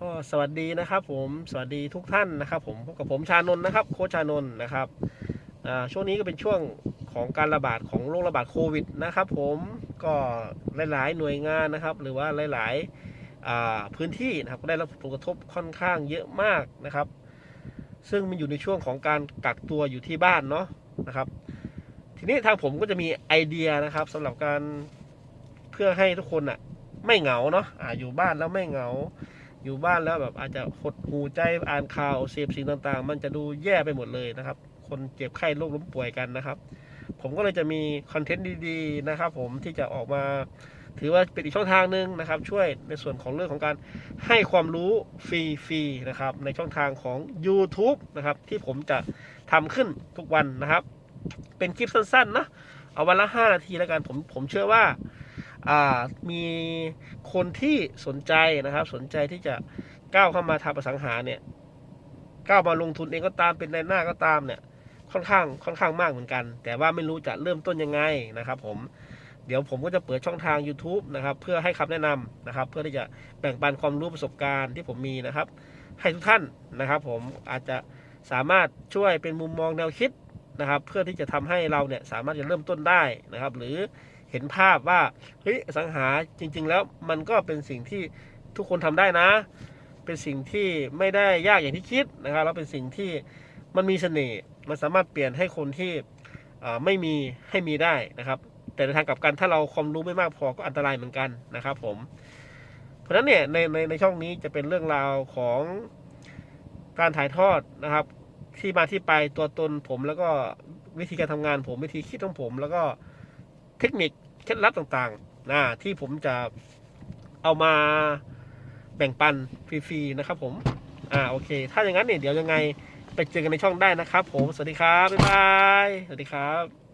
ก็สวัสดีนะครับผมสวัสดีทุกท่านนะครับ ผมพบกับผมชานนท์นะครับ โคชานนท์นะครับช่วงนี้ก็เป็นช่วงของการระบาดของโรคระบาดโควิดนะครับ ผมก็หลาย ๆ หน่วยงานนะครับ หรือว่าหลายๆพื้นที่นะครับก็ได้รับผลกระทบค่อนข้างเยอะมากนะครับ ซึ่งมันอยู่ในช่วงของการกักตัวอยู่ที่บ้านเนาะนะครับ ทีนี้ทางผมก็จะมีไอเดียนะครับสำหรับการเพื่อให้ทุกคนอะไม่เหงาเนาะออยู่บ้านแล้วไม่เหงา อยู่บ้านแล้วแบบอาจจะหดหูใจอ่านข่าวเสพสิ่งต่างๆ มันจะดูแย่ไปหมดเลยนะครับ คนเจ็บไข้โรคล้มป่วยกันนะครับ ผมก็เลยจะมีคอนเทนต์ดีๆนะครับ ผมที่จะออกมา ถือว่าเป็นอีกช่องทางหนึ่งนะครับ ช่วยในส่วนของเรื่องของการให้ความรู้ฟรีๆนะครับ ในช่องทางของ YouTube นะครับ ที่ผมจะทำขึ้นทุกวันนะครับ เป็นคลิปสั้นๆนะเอาวันละ 5 นาทีแล้วกันผมผมเชื่อว่าอ่า มีคนที่สนใจนะครับ สนใจที่จะก้าวเข้ามาทำอสังหาเนี่ยก้าวมาลงทุนเองก็ตามเป็นในหน้าก็ตามเนี่ยค่อนข้างค่อนข้างมากเหมือนกัน แต่ว่าไม่รู้จะเริ่มต้นยังไงนะครับผมเดี๋ยวผมก็จะเปิดช่องทาง YouTube นะครับ เพื่อให้คำแนะนำนะครับ เพื่อที่จะแบ่งปันความรู้ประสบการณ์ที่ผมมีนะครับ ให้ทุกท่านนะครับ ผมอาจจะสามารถช่วยเป็นมุมมองแนวคิดนะครับ เพื่อที่จะทำให้เราเนี่ยสามารถจะเริ่มต้นได้นะครับ หรือ เห็นภาพว่าเฮ้ยสังหาจริง ๆ แล้วมันก็เป็นสิ่งที่ทุกคนทำได้นะ เป็นสิ่งที่ไม่ได้ยากอย่างที่คิดนะครับแล้วเป็นสิ่งที่มันมีเสน่ห์มันสามารถเปลี่ยนให้คนที่ไม่มีให้มีได้นะครับ แต่ในทางกลับกันถ้าเราความรู้ไม่มากพอก็อันตรายเหมือนกันนะครับ ผม เพราะฉะนั้นเนี่ยในในในช่องนี้จะเป็นเรื่องราวของการถ่ายทอดนะครับ ที่มาที่ไปตัวตนผมแล้วก็วิธีการทำงานผมวิธีคิดของผม แล้วก็ เทคนิคเคล็ดลับต่างๆนะที่ผมจะเอามาแบ่งปันฟรีๆนะครับ ผมอ่าโอเค ถ้าอย่างนั้นเนี่ยเดี๋ยวยังไงไปเจอกันในช่องได้นะครับ ผมสวัสดีครับบ๊ายบายสวัสดีครับ